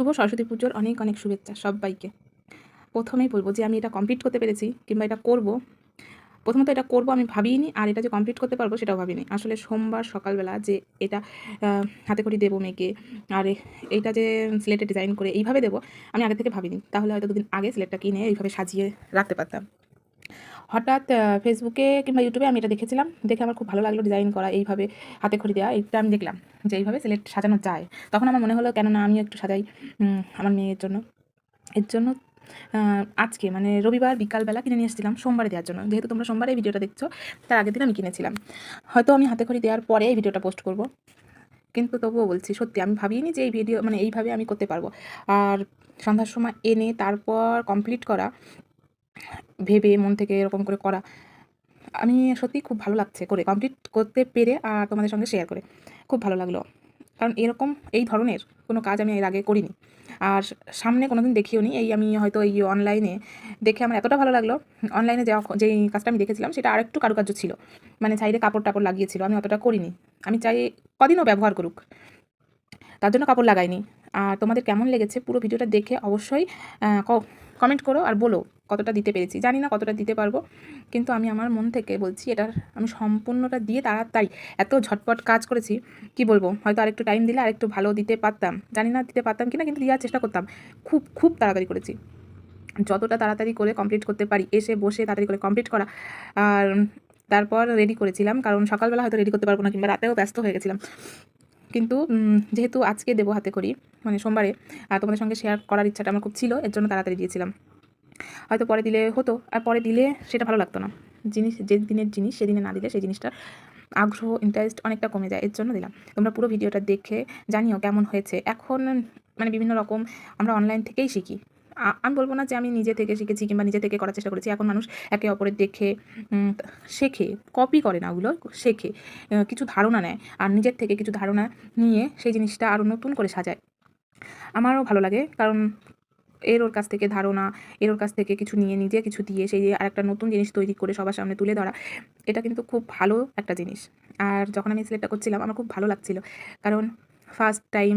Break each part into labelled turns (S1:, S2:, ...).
S1: শুভ সরস্বতী পুজোর অনেক অনেক শুভেচ্ছা সবাইকে। প্রথমেই বলব যে আমি এটা কমপ্লিট করতে পেরেছি, কিংবা এটা করব। প্রথমত এটা করব আমি ভাবিনি আর এটা যে কমপ্লিট করতে পারব সেটাও ভাবিনি। আসলে সোমবার সকালবেলা যে এটা হাতে করে দেবো মেয়েকে, আর এইটা যে স্লেটে ডিজাইন করে এইভাবে দেবো, আমি আগে থেকে ভাবিনি। তাহলে হয়তো দুদিন আগে স্লেটটা কিনে এইভাবে সাজিয়ে রাখতে পারতাম। হঠাৎ ফেসবুকে কিংবা ইউটিউবে আমি এটা দেখেছিলাম। দেখে আমার খুব ভালো লাগল ডিজাইন করা, এইভাবে হাতে খড়ি দেওয়া এইটা আমি দেখলাম যে এইভাবে সিলেক্ট সাজানো যায়। তখন আমার মনে হলো, কেননা আমিও একটু সাজাই আমার মেয়ের জন্য। এর জন্য আজকে মানে রবিবার, বিকালবেলা কিনে নিয়ে এসেছিলাম সোমবারে দেওয়ার জন্য। যেহেতু তোমরা সোমবারে ভিডিওটা দেখছ, তার আগের দিন আমি কিনেছিলাম। হয়তো আমি হাতে খড়ি দেওয়ার পরে এই ভিডিওটা পোস্ট করব। কিন্তু তবুও বলছি, সত্যি আমি ভাবিনি যে এই ভিডিও মানে এইভাবে আমি করতে পারব। আর সন্ধ্যার সময় এনে তারপর কমপ্লিট করা ভেবে, মন থেকে এরকম করে করা। আমি সত্যি খুব ভালো লাগছে করে কমপ্লিট করতে পেরে আর তোমাদের সঙ্গে শেয়ার করে। খুব ভালো লাগল। কারণ এরকম, এই ধরনের কোনো কাজ আমি এর আগে করিনি। আর সামনে কোনো দিন দেখিও নি, এই আমি হয়তো এই অনলাইনে দেখে আমার এতটা ভালো লাগল। অনলাইনে যে যেই কাজটা আমি দেখেছিলাম, সেটা আরেকটু কারুকার্য ছিল। মানে সাইডে কাপড় টাপড় লাগিয়েছিল, আমি অতটা করিনি। আমি চাই কদিনও ব্যবহার করুক। তার জন্য কাপড় লাগাইনি। আর তোমাদের কেমন লেগেছে পুরো ভিডিওটা দেখে অবশ্যই কমেন্ট করো আর বলো কতটা দিতে পেরেছি। জানি না কতটা দিতে পারব, কিন্তু আমি আমার মন থেকে বলছি এটার আমি সম্পূর্ণটা দিয়ে তাড়াতাড়ি এত ঝটপট কাজ করেছি, কি বলব? হয়তো আরেকটু টাইম দিলে আরেকটু ভালো দিতে পারতাম। জানি না দিতে পারতাম কিনা, কিন্তু দেওয়ার চেষ্টা করতাম। খুব খুব তাড়াতাড়ি করেছি। যতটা তাড়াতাড়ি করে কমপ্লিট করতে পারি, এসে বসে তাড়াতাড়ি করে কমপ্লিট করা, আর তারপর রেডি করেছিলাম, কারণ সকালবেলা হয়তো রেডি করতে পারব না, কিংবা রাতেও ব্যস্ত হয়ে গেছিলাম। কিন্তু যেহেতু আজকে দেবো হাতে করি মানে সোমবারে তোমাদের সঙ্গে শেয়ার করার ইচ্ছাটা আমার খুব ছিল, এর জন্য তাড়াতাড়ি দিয়েছিলাম। হয়তো পরে দিলে হতো, আর পরে দিলে সেটা ভালো লাগতো না। জিনিস, যে দিনের জিনিস, সেদিনে না দিলে সেই জিনিসটা আগ্রহ ইন্টারেস্ট অনেকটা কমে যায়, এর জন্য দিলাম। তোমরা পুরো ভিডিওটা দেখে জানিও কেমন হয়েছে। এখন মানে বিভিন্ন রকম আমরা অনলাইন থেকেই শিখি। আমি বলব না যে আমি নিজে থেকে শিখেছি কিংবা নিজে থেকে করার চেষ্টা করেছি। এখন মানুষ একে অপরের দেখে শেখে কপি করে না ওগুলো, শেখে কিছু ধারণা নেয়। আর নিজের থেকে কিছু ধারণা নিয়ে সেই জিনিসটা আরও নতুন করে সাজায়। আমারও ভালো লাগে, কারণ এর ওর কাছ থেকে ধারণা, এর ওর কাছ থেকে কিছু নিয়ে, নিজে কিছু দিয়ে, সেই আর একটা নতুন জিনিস তৈরি করে সবার সামনে তুলে ধরা, এটা কিন্তু খুব ভালো একটা জিনিস। আর যখন আমি সিলেক্টটা করছিলাম, আমার খুব ভালো লাগছিল। কারণ ফার্স্ট টাইম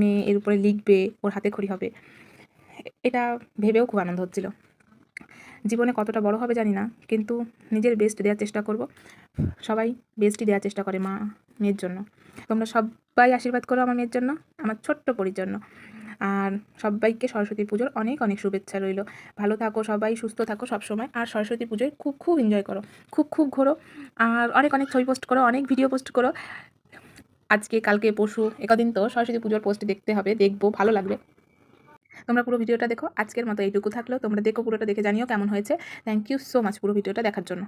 S1: মেয়ে এর উপরে লিখবে, ওর হাতে খড়ি হবে। এটা ভেবেও খুব আনন্দ হচ্ছিল। জীবনে কতটা বড় হবে জানি না, কিন্তু নিজের বেস্ট দেওয়ার চেষ্টা করব। সবাই বেস্টই দেওয়ার চেষ্টা করে মা, মেয়ের জন্য। তোমরা সবাই আশীর্বাদ করো আমার মেয়ের জন্য, আমার ছোট্ট পরির জন্য। আর সবাইকে সরস্বতী পুজোর অনেক অনেক শুভেচ্ছা রইল। ভালো থাকো সবাই, সুস্থ থাকো সবসময়। আর সরস্বতী পুজোয় খুব খুব এনজয় করো। খুব খুব ঘোরো। আর অনেক অনেক ছবি পোস্ট করো, অনেক ভিডিও পোস্ট করো। আজকে, কালকে, পরশু, একদিন তো সরস্বতী পুজোর পোস্ট দেখতে হবে, দেখব, ভালো লাগবে। তোমরা পুরো ভিডিওটা দেখো, আজকের মতো এইটুকু থাকল। তোমরা দেখো পুরোটা দেখে জানিও কেমন হয়েছে। থ্যাংক ইউ সো মাচ পুরো ভিডিওটা দেখার জন্য।